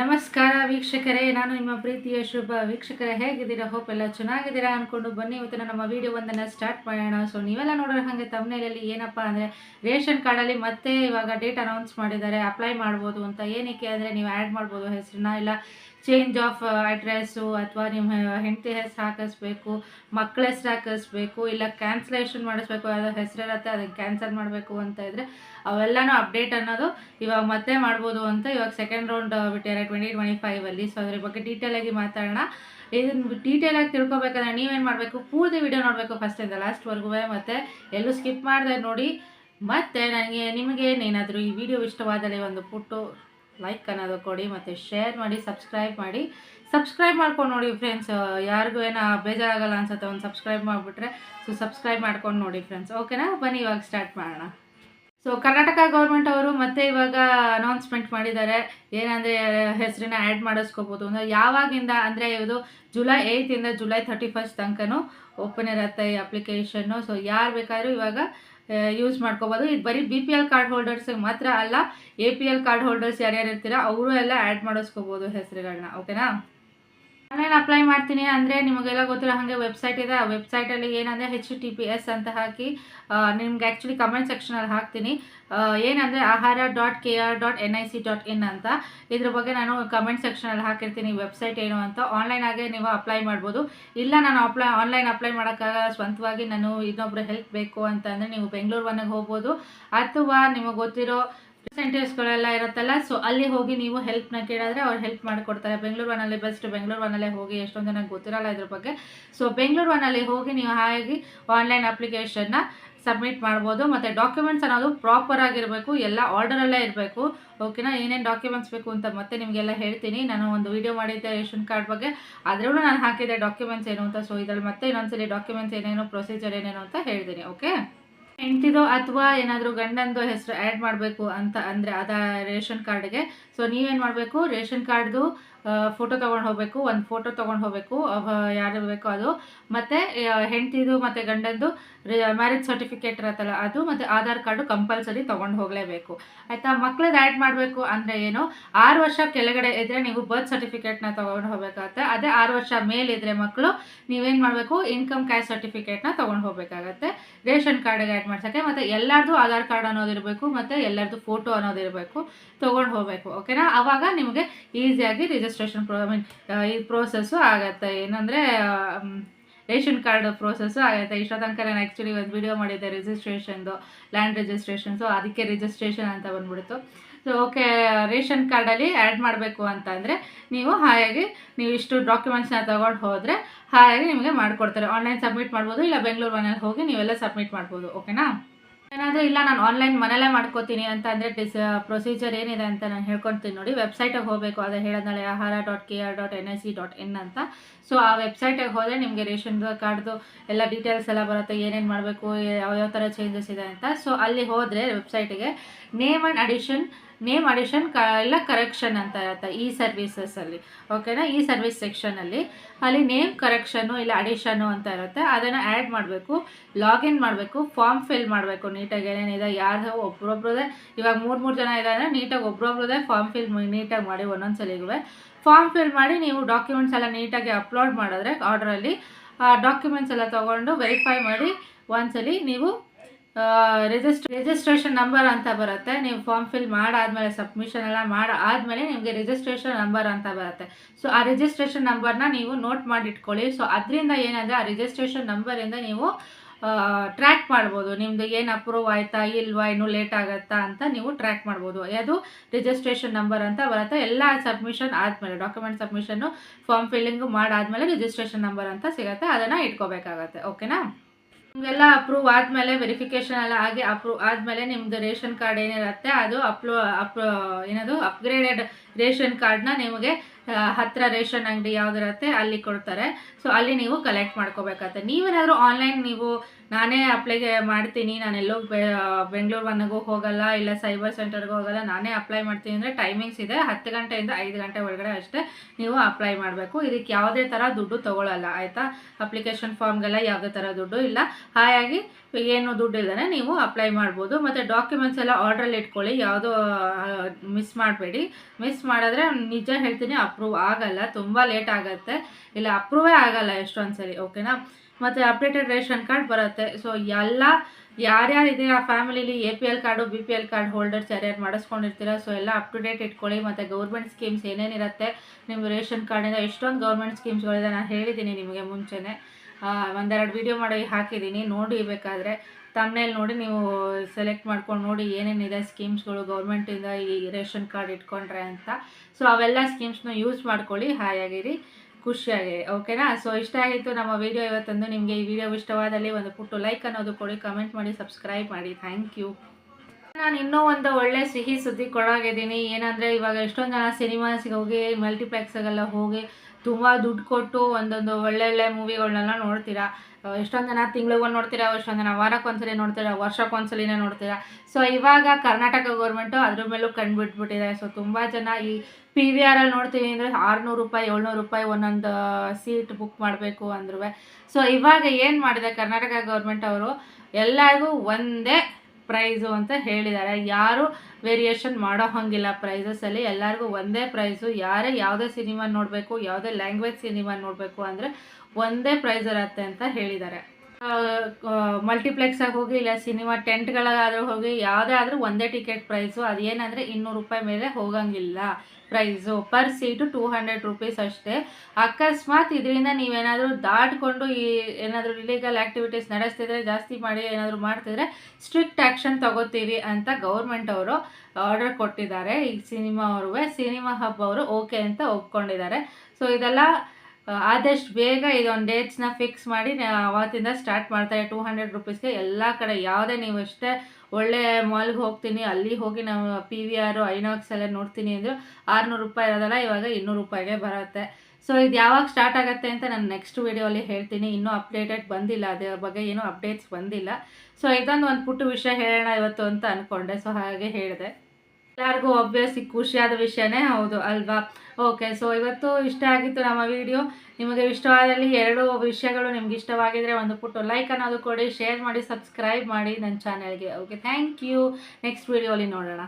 ನಮಸ್ಕಾರ ವೀಕ್ಷಕರೇ, ನಾನು ನಿಮ್ಮ ಪ್ರೀತಿಯ ಶುಭ. ವೀಕ್ಷಕರೇ, ಹೇಗಿದ್ದೀರಾ? ಹೋಪ್ ಎಲ್ಲ ಚೆನ್ನಾಗಿದ್ದೀರಾ ಅಂದ್ಕೊಂಡು ಬನ್ನಿ. ಇವತ್ತಿನ ನಮ್ಮ ವಿಡಿಯೋ ಒಂದನ್ನು ಸ್ಟಾರ್ಟ್ ಮಾಡೋಣ. ಸೊ ನೀವೆಲ್ಲ ನೋಡೋ ಹಾಗೆ ತಮ್ಮನೇಲಿ ಏನಪ್ಪ ಅಂದರೆ ರೇಷನ್ ಕಾರ್ಡಲ್ಲಿ ಮತ್ತೆ ಇವಾಗ ಡೇಟ್ ಅನೌನ್ಸ್ ಮಾಡಿದ್ದಾರೆ. ಅಪ್ಲೈ ಮಾಡ್ಬೋದು ಅಂತ. ಏನಕ್ಕೆ? ಅಂದರೆ ನೀವು ಆ್ಯಡ್ ಮಾಡ್ಬೋದು ಹೆಸರನ್ನ? ಇಲ್ಲ ಚೇಂಜ್ ಆಫ್ ಅಡ್ರೆಸ್ಸು ಅಥವಾ ನಿಮ್ಮ ಹೆಂಡತಿ ಹೆಸರು ಹಾಕಿಸ್ಬೇಕು ಮಕ್ಕಳ ಹೆಸರು ಹಾಕಿಸ್ಬೇಕು, ಇಲ್ಲ ಕ್ಯಾನ್ಸಲೇಷನ್ ಮಾಡಿಸ್ಬೇಕು, ಯಾವುದೋ ಹೆಸರಿರತ್ತೆ ಅದಕ್ಕೆ ಕ್ಯಾನ್ಸಲ್ ಮಾಡಬೇಕು ಅಂತ ಇದ್ದರೆ ಅವೆಲ್ಲನೂ ಅಪ್ಡೇಟ್ ಅನ್ನೋದು ಇವಾಗ ಮತ್ತೆ ಮಾಡ್ಬೋದು ಅಂತ ಇವಾಗ ಸೆಕೆಂಡ್ ರೌಂಡ್ ಬಿಟ್ಟಿದ್ದಾರೆ ಟ್ವೆಂಟಿ ಟ್ವೆಂಟಿ ಫೈವಲ್ಲಿ ಸೊ ಅದ್ರ ಬಗ್ಗೆ ಡೀಟೇಲಾಗಿ ಮಾತಾಡೋಣ. ಇದನ್ನು ಡೀಟೇಲಾಗಿ ತಿಳ್ಕೊಬೇಕಂದ್ರೆ ನೀವೇನು ಮಾಡಬೇಕು? ಪೂರ್ತಿ ವಿಡಿಯೋ ನೋಡಬೇಕು ಫಸ್ಟಿಂದ ಲಾಸ್ಟ್ವರೆಗೂ ಮತ್ತು ಎಲ್ಲೂ ಸ್ಕಿಪ್ ಮಾಡಿದೆ ನೋಡಿ. ಮತ್ತು ನನಗೆ ನಿಮಗೆ ಏನಾದರೂ ಈ ವಿಡಿಯೋ ಇಷ್ಟವಾದಲ್ಲಿ ಒಂದು ಪುಟ್ಟು ಲೈಕ್ ಅನ್ನೋದು ಕೊಡಿ ಮತ್ತು ಶೇರ್ ಮಾಡಿ ಸಬ್ಸ್ಕ್ರೈಬ್ ಮಾಡಿ. ಸಬ್ಸ್ಕ್ರೈಬ್ ಮಾಡ್ಕೊಂಡು ನೋಡಿ ಫ್ರೆಂಡ್ಸ್ ಯಾರಿಗೂ ಏನೋ ಬೇಜಾರಾಗಲ್ಲ ಅನ್ಸುತ್ತೆ ಒಂದು ಸಬ್ಸ್ಕ್ರೈಬ್ ಮಾಡಿಬಿಟ್ರೆ ಸೊ ಸಬ್ಸ್ಕ್ರೈಬ್ ಮಾಡ್ಕೊಂಡು ನೋಡಿ ಫ್ರೆಂಡ್ಸ್ ಓಕೆನಾ ಬನ್ನಿ, ಇವಾಗ ಸ್ಟಾರ್ಟ್ ಮಾಡೋಣ. ಸೊ ಕರ್ನಾಟಕ ಗೌರ್ಮೆಂಟ್ ಅವರು ಮತ್ತೆ ಇವಾಗ ಅನೌನ್ಸ್ಮೆಂಟ್ ಮಾಡಿದ್ದಾರೆ. ಏನಂದರೆ, ಹೆಸರಿನ ಆ್ಯಡ್ ಮಾಡಿಸ್ಕೋಬೋದು. ಅಂದರೆ ಯಾವಾಗಿಂದ, ಅಂದರೆ ಇದು ಜುಲೈ ಏಯ್ತಿಂದ ಜುಲೈ ಥರ್ಟಿ ಫಸ್ಟ್ ತನಕನೂ ಓಪನ್ ಇರುತ್ತೆ ಈ ಅಪ್ಲಿಕೇಶನ್ನು ಸೊ ಯಾರು ಬೇಕಾದರೂ ಇವಾಗ ಯೂಸ್ ಮಾಡ್ಕೋಬೋದು. ಇದು ಬರೀ ಬಿ ಪಿ ಎಲ್ ಕಾರ್ಡ್ ಹೋಲ್ಡರ್ಸಿಗೆ ಮಾತ್ರ ಅಲ್ಲ A P L card holders ಯಾರ್ಯಾರು ಇರ್ತೀರ, ಅವರು ಎಲ್ಲ ಆ್ಯಡ್ ಮಾಡಿಸ್ಕೋಬೋದು ಹೆಸರುಗಳನ್ನ ಓಕೆನಾ ಆನ್ಲೈನ್ ಅಪ್ಲೈ ಮಾಡ್ತೀನಿ ಅಂದರೆ ನಿಮಗೆಲ್ಲ ಗೊತ್ತಿರೋ ಹಾಗೆ ವೆಬ್ಸೈಟ್ ಇದೆ. ಆ ವೆಬ್ಸೈಟಲ್ಲಿ ಏನಂದರೆ ಹೆಚ್ ಟಿ ಪಿ ಎಸ್ ಅಂತ ಹಾಕಿ ನಿಮ್ಗೆ ಆ್ಯಕ್ಚುಲಿ ಕಮೆಂಟ್ ಸೆಕ್ಷನಲ್ಲಿ ಹಾಕ್ತೀನಿ. ಏನಂದರೆ Ahara dot K R dot N I C dot in ಅಂತ. ಇದ್ರ ಬಗ್ಗೆ ನಾನು ಕಮೆಂಟ್ ಸೆಕ್ಷನಲ್ಲಿ ಹಾಕಿರ್ತೀನಿ ವೆಬ್ಸೈಟ್ ಏನು ಅಂತ. ಆನ್ಲೈನ್ ಆಗೇ ನೀವು ಅಪ್ಲೈ ಮಾಡ್ಬೋದು. ಇಲ್ಲ, ನಾನು ಅಪ್ಲೈ ಆನ್ಲೈನ್ ಅಪ್ಲೈ ಮಾಡೋಕ್ಕಾಗ ಸ್ವಂತವಾಗಿ ನಾನು ಇನ್ನೊಬ್ಬರು ಹೆಲ್ಪ್ ಬೇಕು ಅಂತಂದರೆ ನೀವು ಬೆಂಗಳೂರು ಒನ್ಗೆ ಹೋಗ್ಬೋದು. ಅಥವಾ ನಿಮಗೆ ಗೊತ್ತಿರೋ ಸೆಂಟರ್ಸ್ಗಳೆಲ್ಲ ಇರುತ್ತಲ್ಲ ಸೊ ಅಲ್ಲಿ ಹೋಗಿ ನೀವು ಹೆಲ್ಪ್ನ ಕೇಳಿದ್ರೆ ಅವ್ರು ಹೆಲ್ಪ್ ಮಾಡಿಕೊಡ್ತಾರೆ. ಬೆಂಗಳೂರು ಒನಲ್ಲಿ ಬೆಸ್ಟ್ ಬೆಂಗಳೂರು ಒನಲ್ಲೇ ಹೋಗಿ ಎಷ್ಟೊಂದು ಜನ ಗೊತ್ತಿರಲ್ಲ ಇದ್ರ ಬಗ್ಗೆ. ಸೊ ಬೆಂಗಳೂರು ಒನಲ್ಲಿ ಹೋಗಿ ನೀವು ಹಾಗೆ ಆನ್ಲೈನ್ ಅಪ್ಲಿಕೇಶನ್ನ ಸಬ್ಮಿಟ್ ಮಾಡ್ಬೋದು. ಮತ್ತು ಡಾಕ್ಯುಮೆಂಟ್ಸ್ ಅನ್ನೋದು ಪ್ರಾಪರ್ ಆಗಿರಬೇಕು, ಎಲ್ಲ ಆರ್ಡರಲ್ಲೇ ಇರಬೇಕು. ಓಕೆನಾ ಏನೇನು ಡಾಕ್ಯುಮೆಂಟ್ಸ್ ಬೇಕು ಅಂತ ಮತ್ತೆ ನಿಮಗೆಲ್ಲ ಹೇಳ್ತೀನಿ. ನಾನು ಒಂದು ವಿಡಿಯೋ ಮಾಡಿದ್ದೆ ರೇಷನ್ ಕಾರ್ಡ್ ಬಗ್ಗೆ. ಅದರಲ್ಲೂ ನಾನು ಹಾಕಿದ್ದೆ ಡಾಕ್ಯುಮೆಂಟ್ಸ್ ಏನು ಅಂತ. ಸೊ ಇದ್ರಲ್ಲಿ ಮತ್ತೆ ಇನ್ನೊಂದ್ಸಲಿ ಡಾಕ್ಯುಮೆಂಟ್ಸ್ ಏನೇನು ಪ್ರೊಸೀಜರ್ ಏನೇನು ಅಂತ ಹೇಳ್ತೀನಿ. ಓಕೆ ಹೆಂಡ್ತಿದೋ ಅಥವಾ ಏನಾದರೂ ಗಂಡಂದು ಹೆಸರು ಆ್ಯಡ್ ಮಾಡಬೇಕು ಅಂತ ಅಂದರೆ ಅದ ರೇಷನ್ ಕಾರ್ಡ್ಗೆ ಸೊ ನೀವೇನು ಮಾಡಬೇಕು? ರೇಷನ್ ಕಾರ್ಡ್ದು ಫೋಟೋ ತೊಗೊಂಡು ಹೋಗಬೇಕು, ಒಂದು ಫೋಟೋ ತೊಗೊಂಡು ಹೋಗಬೇಕು ಯಾರು ಬೇಕೋ ಅದು. ಮತ್ತು ಹೆಂಡತಿದು ಮತ್ತು ಗಂಡಂದು ಮ್ಯಾರೇಜ್ ಸರ್ಟಿಫಿಕೇಟ್ ಇರತ್ತಲ್ಲ ಅದು, ಮತ್ತು ಆಧಾರ್ ಕಾರ್ಡು ಕಂಪಲ್ಸರಿ ತೊಗೊಂಡು ಹೋಗಲೇಬೇಕು. ಆಯಿತಾ? ಮಕ್ಳದ್ದು ಆ್ಯಡ್ ಮಾಡಬೇಕು ಅಂದರೆ ಏನು? ಆರು ವರ್ಷ ಕೆಳಗಡೆ ಇದ್ದರೆ ನೀವು ಬರ್ತ್ ಸರ್ಟಿಫಿಕೇಟ್ನ ತೊಗೊಂಡು ಹೋಗಬೇಕಾಗತ್ತೆ. ಅದೇ ಆರು ವರ್ಷ ಮೇಲಿದ್ರೆ ಮಕ್ಕಳು ನೀವೇನು ಮಾಡಬೇಕು? ಇನ್ಕಮ್ ಕ್ಯಾಶ್ ಸರ್ಟಿಫಿಕೇಟ್ನ ತೊಗೊಂಡು ಹೋಗಬೇಕಾಗತ್ತೆ. ರೇಷನ್ ಕಾರ್ಡಿಗೆ ಆ್ಯಡ್ ಮಾಡ್ಸೋಕ್ಕೆ, ಮತ್ತು ಎಲ್ಲರದು ಆಧಾರ್ ಕಾರ್ಡ್ ಅನ್ನೋದಿರಬೇಕು ಮತ್ತು ಎಲ್ಲರದು ಫೋಟೋ ಅನ್ನೋದಿರಬೇಕು ತೊಗೊಂಡು ಹೋಗಬೇಕು ಓಕೆನಾ ಆವಾಗ ನಿಮಗೆ ಈಸಿಯಾಗಿ ರಿಜಿಸ್ಟ್ರೇಷನ್ ಪ್ರೊ ಐ ಮೀನ್ ಈ ಪ್ರೋಸೆಸ್ಸು ಆಗುತ್ತೆ. ಏನಂದರೆ ರೇಷನ್ ಕಾರ್ಡ್ ಪ್ರೋಸೆಸ್ಸು ಆಗುತ್ತೆ. ಇಷ್ಟೋ ತನಕ ನಾನು ಆ್ಯಕ್ಚುಲಿ ಒಂದು ವಿಡಿಯೋ ಮಾಡಿದ್ದೆ ರಿಜಿಸ್ಟ್ರೇಷನ್ದು ಲ್ಯಾಂಡ್ ರಿಜಿಸ್ಟ್ರೇಷನ್ಸು ಅದಕ್ಕೆ ರಿಜಿಸ್ಟ್ರೇಷನ್ ಅಂತ ಬಂದ್ಬಿಡ್ತು. ಸೊ ಓಕೆ ರೇಷನ್ ಕಾರ್ಡಲ್ಲಿ ಆ್ಯಡ್ ಮಾಡಬೇಕು ಅಂತಂದರೆ, ನೀವು ಹಾಯಾಗಿ, ನೀವು ಇಷ್ಟು ಡಾಕ್ಯುಮೆಂಟ್ಸ್ನ ತೊಗೊಂಡು ಹೋದರೆ, ಹಾಯಾಗಿ ನಿಮಗೆ ಮಾಡಿಕೊಡ್ತಾರೆ. ಆನ್ಲೈನ್ ಸಬ್ಮಿಟ್ ಮಾಡ್ಬೋದು, ಇಲ್ಲ ಬೆಂಗಳೂರು ಮನೇಲಿ ಹೋಗಿ ನೀವೆಲ್ಲ ಸಬ್ಮಿಟ್ ಮಾಡ್ಬೋದು ಓಕೆನಾ ಏನಾದರೂ ಇಲ್ಲ, ನಾನು ಆನ್ಲೈನ್ ಮನೇಲೇ ಮಾಡ್ಕೋತೀನಿ ಅಂತ ಅಂದರೆ ಡಿಸ್ ಪ್ರೊಸೀಜರ್ ಏನಿದೆ ಅಂತ ನಾನು ಹೇಳ್ಕೊತೀನಿ ನೋಡಿ. ವೆಬ್ಸೈಟಿಗೆ ಹೋಗಬೇಕು. ಅದೇ ಹೇಳಿದ್ನಲ್ಲ Ahara dot K R dot N I C dot in ಅಂತ. ಸೊ ಆ ವೆಬ್ಸೈಟಿಗೆ ಹೋದರೆ ನಿಮಗೆ ರೇಷನ್ ಕಾರ್ಡ್ದು ಎಲ್ಲ ಡೀಟೇಲ್ಸ್ ಎಲ್ಲ ಬರುತ್ತೆ. ಏನೇನು ಮಾಡಬೇಕು ಯಾವ್ಯಾವ ಥರ ಚೇಂಜಸ್ ಇದೆ ಅಂತ. ಸೊ ಅಲ್ಲಿ ಹೋದರೆ ವೆಬ್ಸೈಟಿಗೆ name and addition name addition ಕ, ಎಲ್ಲ ಕರೆಕ್ಷನ್ ಅಂತ ಇರುತ್ತೆ ಈ ಸರ್ವಿಸಸ್ಸಲ್ಲಿ ಓಕೆನಾ ಈ ಸರ್ವಿಸ್ ಸೆಕ್ಷನಲ್ಲಿ ಅಲ್ಲಿ. ನೇಮ್ ಕರೆಕ್ಷನು ಇಲ್ಲ ಅಡಿಷನು ಅಂತ ಇರುತ್ತೆ. ಅದನ್ನು ಆ್ಯಡ್ ಮಾಡಬೇಕು ಲಾಗಿನ್ ಮಾಡಬೇಕು ಫಾರ್ಮ್ ಫಿಲ್ ಮಾಡಬೇಕು ನೀಟಾಗಿ. ಏನೇನಿದೆ ಯಾರು ಒಬ್ರೊಬ್ರದೇ, ಇವಾಗ ಮೂರು ಮೂರು ಜನ ಇದೆ ಅಂದರೆ ನೀಟಾಗಿ ಒಬ್ರೊಬ್ರದೇ ಫಾರ್ಮ್ ಫಿಲ್ ನೀಟಾಗಿ ಮಾಡಿ ಒಂದೊಂದು ಸಲಿಗೂ ಫಾರ್ಮ್ ಫಿಲ್ ಮಾಡಿ ನೀವು ಡಾಕ್ಯುಮೆಂಟ್ಸ್ ಎಲ್ಲ ನೀಟಾಗಿ ಅಪ್ಲೋಡ್ ಮಾಡಿದ್ರೆ ಆರ್ಡ್ರಲ್ಲಿ ಆ ಡಾಕ್ಯುಮೆಂಟ್ಸ್ ಎಲ್ಲ ತೊಗೊಂಡು ವೆರಿಫೈ ಮಾಡಿ, ಒಂದ್ಸಲಿ ನೀವು ರಿಜಿಸ್ಟ್ರ್ ರಿಜಿಸ್ಟ್ರೇಷನ್ ನಂಬರ್ ಅಂತ ಬರುತ್ತೆ. ನೀವು ಫಾರ್ಮ್ ಫಿಲ್ ಮಾಡಾದ್ಮೇಲೆ ಸಬ್ಮಿಷನ್ ಎಲ್ಲ ಮಾಡಿ ಆದಮೇಲೆ ನಿಮಗೆ ರಿಜಿಸ್ಟ್ರೇಷನ್ ನಂಬರ್ ಅಂತ ಬರುತ್ತೆ. ಸೊ ಆ ರಿಜಿಸ್ಟ್ರೇಷನ್ ನಂಬರ್ನ ನೀವು ನೋಟ್ ಮಾಡಿ ಇಟ್ಕೊಳ್ಳಿ ಸೊ ಅದರಿಂದ ಏನಂದರೆ ಆ ರಿಜಿಸ್ಟ್ರೇಷನ್ ನಂಬರಿಂದ ನೀವು ಟ್ರ್ಯಾಕ್ ಮಾಡ್ಬೋದು. ನಿಮ್ಮದು ಏನು ಅಪ್ರೂವ್ ಆಯಿತಾ, ಇಲ್ವಾ, ಇನ್ನೂ ಲೇಟ್ ಆಗುತ್ತಾ ಅಂತ ನೀವು ಟ್ರ್ಯಾಕ್ ಮಾಡ್ಬೋದು. ಅದು ರಿಜಿಸ್ಟ್ರೇಷನ್ ನಂಬರ್ ಅಂತ ಬರುತ್ತೆ. ಎಲ್ಲ ಸಬ್ಮಿಷನ್ ಆದಮೇಲೆ ಡಾಕ್ಯುಮೆಂಟ್ ಸಬ್ಮಿಷನ್ನು ಫಾರ್ಮ್ ಫಿಲ್ಲಿಂಗು ಮಾಡಾದಮೇಲೆ ರಿಜಿಸ್ಟ್ರೇಷನ್ ನಂಬರ್ ಅಂತ ಸಿಗುತ್ತೆ. ಅದನ್ನು ಇಟ್ಕೋಬೇಕಾಗತ್ತೆ. ಓಕೆನಾ ನಿಮಗೆಲ್ಲ ಅಪ್ರೂವ್ ಆದಮೇಲೆ ವೆರಿಫಿಕೇಶನ್ ಎಲ್ಲ ಆಗಿ ಅಪ್ರೂವ್ ಆದಮೇಲೆ ನಿಮ್ಮದು ರೇಷನ್ ಕಾರ್ಡ್ ಏನಿರುತ್ತೆ ಅದು ಅಪ್ಲೋ ಅಪ್ ಏನದು ಅಪ್ಗ್ರೇಡೆಡ್ ರೇಷನ್ ಕಾರ್ಡ್ನ ನಿಮಗೆ ಹತ್ತಿರ ರೇಷನ್ ಅಂಗಡಿ ಯಾವುದಿರುತ್ತೆ ಅಲ್ಲಿ ಕೊಡ್ತಾರೆ. ಸೊ ಅಲ್ಲಿ ನೀವು ಕಲೆಕ್ಟ್ ಮಾಡ್ಕೋಬೇಕಾಗತ್ತೆ. ನೀವೇನಾದರೂ ಆನ್ಲೈನ್ ನೀವು ನಾನೇ ಅಪ್ಲೈಗೆ ಮಾಡ್ತೀನಿ. ನಾನೆಲ್ಲೋ ಬೆಂಗಳೂರು ಒನ್ಗೂ ಹೋಗಲ್ಲ, ಇಲ್ಲ ಸೈಬರ್ ಸೆಂಟರ್ಗೂ ಹೋಗಲ್ಲ, ನಾನೇ ಅಪ್ಲೈ ಮಾಡ್ತೀನಿ ಅಂದರೆ ಟೈಮಿಂಗ್ಸ್ ಇದೆ. ಹತ್ತು ಗಂಟೆಯಿಂದ ಐದು ಗಂಟೆ ಒಳಗಡೆ ಅಷ್ಟೇ ನೀವು ಅಪ್ಲೈ ಮಾಡಬೇಕು. ಇದಕ್ಕೆ ಯಾವುದೇ ಥರ ದುಡ್ಡು ತೊಗೊಳ್ಳಲ್ಲ ಆಯಿತಾ? ಅಪ್ಲಿಕೇಶನ್ ಫಾರ್ಮ್ಗೆಲ್ಲ ಯಾವುದೇ ಥರ ದುಡ್ಡು ಇಲ್ಲ. ಹಾಗಾಗಿ ಏನು ದುಡ್ಡು ಇಲ್ಲದೇ ನೀವು ಅಪ್ಲೈ ಮಾಡ್ಬೋದು. ಮತ್ತು ಡಾಕ್ಯುಮೆಂಟ್ಸ್ ಎಲ್ಲ ಆರ್ಡ್ರಲ್ಲಿ ಇಟ್ಕೊಳ್ಳಿ. ಯಾವುದೋ ಮಿಸ್ ಮಾಡಬೇಡಿ. ಮಿಸ್ ಮಾಡಿದ್ರೆ ನಿಜ ಹೇಳ್ತೀನಿ ಅಪ್ರೂವ್ ಆಗಲ್ಲ. ತುಂಬ ಲೇಟ್ ಆಗುತ್ತೆ. ಇಲ್ಲ ಅಪ್ರೂವೇ ಆಗಲ್ಲ ಎಷ್ಟೊಂದು ಸರಿ ಓಕೆನಾ ಮತ್ತು ಅಪ್ಡೇಟೆಡ್ ರೇಷನ್ ಕಾರ್ಡ್ ಬರುತ್ತೆ. ಸೊ ಎಲ್ಲ ಯಾರ್ಯಾರು ಆ ಫ್ಯಾಮಿಲಿಲಿ A P L card B P L card holders ಯಾರ್ಯಾರು ಮಾಡಿಸ್ಕೊಂಡಿರ್ತೀರ ಸೊ ಎಲ್ಲ ಅಪ್ ಟು ಡೇಟ್ ಇಟ್ಕೊಳ್ಳಿ. ಮತ್ತು ಗೌರ್ಮೆಂಟ್ ಸ್ಕೀಮ್ಸ್ ಏನೇನಿರುತ್ತೆ ನಿಮ್ಮ ರೇಷನ್ ಕಾರ್ಡಿಂದ ಎಷ್ಟೊಂದು ಗೌರ್ಮೆಂಟ್ ಸ್ಕೀಮ್ಸ್ಗಳಿದೆ ನಾನು ಹೇಳಿದ್ದೀನಿ ನಿಮಗೆ ಮುಂಚೆನೇ. ಒಂದೆರಡು ವೀಡಿಯೋ ಮಾಡಿ ಹಾಕಿದ್ದೀನಿ ನೋಡಿ ಬೇಕಾದರೆ ತಮ್ಮನೇಲಿ ನೋಡಿ ನೀವು ಸೆಲೆಕ್ಟ್ ಮಾಡ್ಕೊಂಡು ನೋಡಿ ಏನೇನಿದೆ ಸ್ಕೀಮ್ಸ್ಗಳು ಗೌರ್ಮೆಂಟಿಂದ ಈ ರೇಷನ್ ಕಾರ್ಡ್ ಇಟ್ಕೊಂಡ್ರೆ ಅಂತ. ಸೊ ಅವೆಲ್ಲ ಸ್ಕೀಮ್ಸ್ನ ಯೂಸ್ ಮಾಡ್ಕೊಳ್ಳಿ ಹಾಯಾಗಿರಿ ಖುಷಿಯಾಗಿ ಓಕೆನಾ ಸೊ ಇಷ್ಟ ಆಗಿತ್ತು ನಮ್ಮ ವಿಡಿಯೋ ಇವತ್ತೊಂದು. ನಿಮಗೆ ಈ ವಿಡಿಯೋ ಇಷ್ಟವಾದಲ್ಲಿ ಒಂದು ಪುಟ್ಟು ಲೈಕ್ ಅನ್ನೋದು ಕೊಡಿ ಕಮೆಂಟ್ ಮಾಡಿ ಸಬ್ಸ್ಕ್ರೈಬ್ ಮಾಡಿ. ಥ್ಯಾಂಕ್ ಯು ನಾನು ಇನ್ನೂ ಒಂದು ಒಳ್ಳೆ ಸಿಹಿ ಸುದ್ದಿ ಕೊಡೋಗಿದ್ದೀನಿ. ಏನಂದರೆ ಇವಾಗ ಎಷ್ಟೊಂದು ಜನ ಸಿನಿಮಾಸ್ಗೆ ಹೋಗಿ ಮಲ್ಟಿಪ್ಲೆಕ್ಸ್ಗೆಲ್ಲ ಹೋಗಿ ತುಂಬ ದುಡ್ಡು ಕೊಟ್ಟು ಒಂದೊಂದು ಒಳ್ಳೊಳ್ಳೆ ಮೂವಿಗಳನ್ನೆಲ್ಲ ನೋಡ್ತೀರಾ? ಎಷ್ಟೊಂದು ಜನ ತಿಂಗಳಿಗೊಂದು ನೋಡ್ತೀರಾ, ಎಷ್ಟೊಂದು ಜನ ವಾರಕ್ಕೊಂದ್ಸಲಿ ನೋಡ್ತೀರಾ, ವರ್ಷಕ್ಕೊಂದ್ಸಲಿನೇ ನೋಡ್ತೀರಾ? ಸೊ, ಇವಾಗ ಕರ್ನಾಟಕ ಗೌರ್ಮೆಂಟು ಅದ್ರ ಮೇಲೂ ಕಂಡುಬಿಟ್ಬಿಟ್ಟಿದೆ ಸೊ, ತುಂಬ ಜನ ಈ ಪಿ ವಿ ಆರಲ್ಲಿ ನೋಡ್ತೀವಿ ಅಂದರೆ ಆರುನೂರು ರೂಪಾಯಿ, ಏಳ್ನೂರು ರೂಪಾಯಿ ಒಂದೊಂದು ಸೀಟ್ ಬುಕ್ ಮಾಡಬೇಕು ಅಂದ್ರೂ ಸೊ, ಇವಾಗ ಏನು ಮಾಡಿದೆ ಕರ್ನಾಟಕ ಗೌರ್ಮೆಂಟ್ ಅವರು? ಎಲ್ಲರಿಗೂ ಒಂದೇ ಪ್ರೈಸು ಅಂತ ಹೇಳಿದ್ದಾರೆ. ಯಾರು ವೇರಿಯೇಷನ್ ಮಾಡೋ ಹಂಗಿಲ್ಲ ಪ್ರೈಸಸಲ್ಲಿ. ಎಲ್ಲರಿಗೂ ಒಂದೇ ಪ್ರೈಸು. ಯಾರೇ ಯಾವುದೇ ಸಿನಿಮಾ ನೋಡಬೇಕು, ಯಾವುದೇ ಲ್ಯಾಂಗ್ವೇಜ್ ಸಿನಿಮಾ ನೋಡಬೇಕು ಅಂದರೆ ಒಂದೇ ಪ್ರೈಸ್ ಇರುತ್ತೆ ಅಂತ ಹೇಳಿದ್ದಾರೆ. ಮಲ್ಟಿಪ್ಲೆಕ್ಸಾಗಿ ಹೋಗಿ ಇಲ್ಲ ಸಿನಿಮಾ ಟೆಂಟ್ಗಳಾದರೂ ಹೋಗಿ, ಯಾವುದೇ ಆದರೂ ಒಂದೇ ಟಿಕೆಟ್ ಪ್ರೈಸು. ಅದೇನಂದರೆ ಇನ್ನೂರು ರೂಪಾಯಿ ಮೇಲೆ ಹೋಗಂಗಿಲ್ಲ. Price per seat two hundred rupees ಅಷ್ಟೇ. ಅಕಸ್ಮಾತ್ ಇದರಿಂದ ನೀವೇನಾದರೂ ದಾಟ್ಕೊಂಡು ಈ ಏನಾದರೂ ಇಲೀಗಲ್ ಆ್ಯಕ್ಟಿವಿಟೀಸ್ ನಡೆಸ್ತಿದ್ರೆ, ಜಾಸ್ತಿ ಮಾಡಿ ಏನಾದರೂ ಮಾಡ್ತಿದ್ರೆ ಸ್ಟ್ರಿಕ್ಟ್ ಆ್ಯಕ್ಷನ್ ತಗೋತೀವಿ ಅಂತ ಗೌರ್ಮೆಂಟ್ ಅವರು ಆರ್ಡರ್ ಕೊಟ್ಟಿದ್ದಾರೆ. ಈ ಸಿನಿಮಾ ಅವ್ರಿಗೆ ಸಿನಿಮಾ ಹಬ್ ಅವರು ಓಕೆ ಅಂತ ಒಪ್ಕೊಂಡಿದ್ದಾರೆ. ಸೊ ಇದೆಲ್ಲ ಆದಷ್ಟು ಬೇಗ ಇದೊಂದು ಡೇಟ್ಸ್ನ ಫಿಕ್ಸ್ ಮಾಡಿ ಅವತ್ತಿಂದ ಸ್ಟಾರ್ಟ್ ಮಾಡ್ತಾರೆ. ಟೂ ಹಂಡ್ರೆಡ್ ರುಪೀಸ್ಗೆ ಎಲ್ಲ ಕಡೆ, ಯಾವುದೇ ನೀವು ಎಷ್ಟೇ ಒಳ್ಳೆ ಮಾಲ್ಗೆ ಹೋಗ್ತೀನಿ, ಅಲ್ಲಿ ಹೋಗಿ ನಾವು ಪಿ ವಿ ಆರು ಐನಾಕ್ಸ್ ಎಲ್ಲ ನೋಡ್ತೀನಿ ಅಂದರು ಆರುನೂರು ರೂಪಾಯಿ ಇರೋದಲ್ಲ, ಇವಾಗ ಇನ್ನೂರು ರೂಪಾಯಿಗೆ ಬರುತ್ತೆ. ಸೊ ಇದು ಯಾವಾಗ ಸ್ಟಾರ್ಟ್ ಆಗುತ್ತೆ ಅಂತ ನಾನು ನೆಕ್ಸ್ಟ್ ವೀಡಿಯೋಲಿ ಹೇಳ್ತೀನಿ. ಇನ್ನೂ ಅಪ್ಡೇಟೆಡ್ ಬಂದಿಲ್ಲ ಅದರ ಬಗ್ಗೆ ಏನೂ ಅಪ್ಡೇಟ್ಸ್ ಬಂದಿಲ್ಲ. ಸೊ ಇದೊಂದು ಒಂದು ಪುಟ್ಟ ವಿಷಯ ಹೇಳೋಣ ಇವತ್ತು ಅಂತ ಅಂದ್ಕೊಂಡೆ ಸೊ ಹಾಗೆ ಹೇಳಿದೆ. ಎಲ್ಲರಿಗೂ ಒಬ್ವಿಯಸ್ಲಿ ಖುಷಿಯಾದ ವಿಷಯನೇ ಹೌದು, ಅಲ್ವಾ? ಓಕೆ ಸೊ ಇವತ್ತು ಇಷ್ಟ ಆಗಿತ್ತು ನಮ್ಮ ವಿಡಿಯೋ ನಿಮಗೆ ಇಷ್ಟವಾದಲ್ಲಿ ಎರಡು ವಿಷಯಗಳು ನಿಮ್ಗೆ ಇಷ್ಟವಾಗಿದ್ರೆ ಒಂದು ಪುಟ್ಟು ಲೈಕ್ ಅನ್ನೋದು ಕೊಡಿ ಶೇರ್ ಮಾಡಿ ಸಬ್ಸ್ಕ್ರೈಬ್ ಮಾಡಿ ನನ್ನ ಚಾನೆಲ್ಗೆ ಓಕೆ ಥ್ಯಾಂಕ್ ಯು ನೆಕ್ಸ್ಟ್ ವಿಡಿಯೋಲಿ ನೋಡೋಣ.